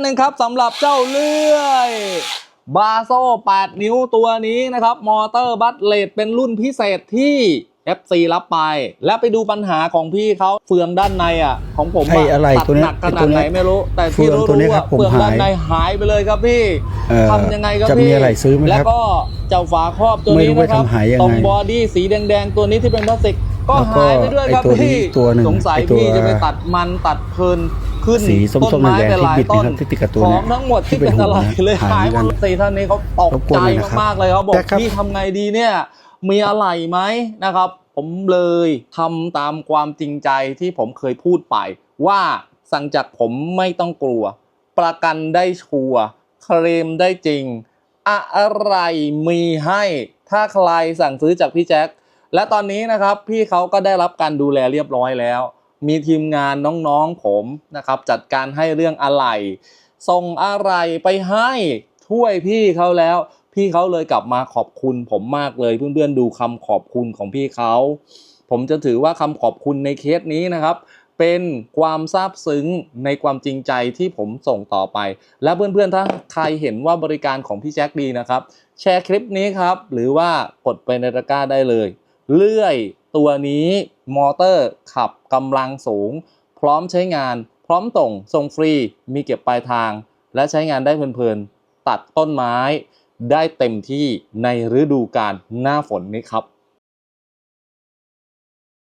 หนึ่งครับสำหรับเจ้าเลื่อยบาโซ8นิ้วตัวนี้นะครับ มอเตอร์บัตเลดเป็นรุ่นพิเศษที่ FC รับไป และไปดูปัญหาของพี่เขาเฟืองด้านในอะ ของผมไอ้อะไรตัดตัวเนี้หยนักขไอ้นาตัดวเนี้ไหนยไม่รู้ แต่ที่เฟืองรู้ตัวเนี้ยๆครัอะบผมเฟืองด้านหายในหายไปเลยครับพี่เออทำยังไงครับจะพี่มีอะไรซื้อไหมครับแล้วก็เจ้าฝาครอบตัวนี้ไม่รู้ว่านะครับทำหายยังไงตรงบอดี้สีแดงๆ ตัวนี้ที่เป็นพลาสติกก็แล้วก็หายไปด้วยครับไอ้ตัวนี้พี่ตัวหนึ่งสงสัยไอ้ตัว พี่จะไปตัดมันตัดเพลิน ขึ้นสีส้มๆต้นไม้แดงๆไปหลายที่บิดต้นนะครับที่ติดกับตัวขเนี่อยงทั้งหมดที่ที่เป็เป็นนอะไรหุ่นนะเลยหายหายหเหมมือนดกันสี่ท่านนี้เขาตกรบกวนใจเลยนะครับมากๆเลยเขาบอกแจ็คครับพี่ทำไงดีเนี่ยมีอะไรไหมนะครับ ผมเลยทำตามความจริงใจที่ผมเคยพูดไป ว่าสั่งจากผมไม่ต้องกลัว ประกันได้ชัวร์เคลมได้จริง อะไรมีให้ถ้าใครสั่งซื้อจากพี่แจ็คและตอนนี้นะครับพี่เขาก็ได้รับการดูแลเรียบร้อยแล้ว มีทีมงานน้องๆผมนะครับ จัดการให้เรื่องอะไหล่ส่งอะไรไปให้ช่วยพี่เขาแล้ว พี่เขาเลยกลับมาขอบคุณผมมากเลยเพื่อนๆดูคำขอบคุณของพี่เขาผมจะถือว่าคำขอบคุณในเคสนี้นะครับ เป็นความซาบซึ้งในความจริงใจที่ผมส่งต่อไป และเพื่อนๆถ้าใครเห็นว่าบริการของพี่แจ็คดีนะครับ แชร์คลิปนี้ครับ หรือว่ากดไปในตะกร้าได้เลย เลื่อย ตัวนี้มอเตอร์ขับกำลังสูง พร้อมใช้งานพร้อมส่งส่งฟรี มีเก็บปลายทาง และใช้งานได้เพลินๆ ตัดต้นไม้ได้เต็มที่ในฤดูกาลหน้าฝนนี้ครับ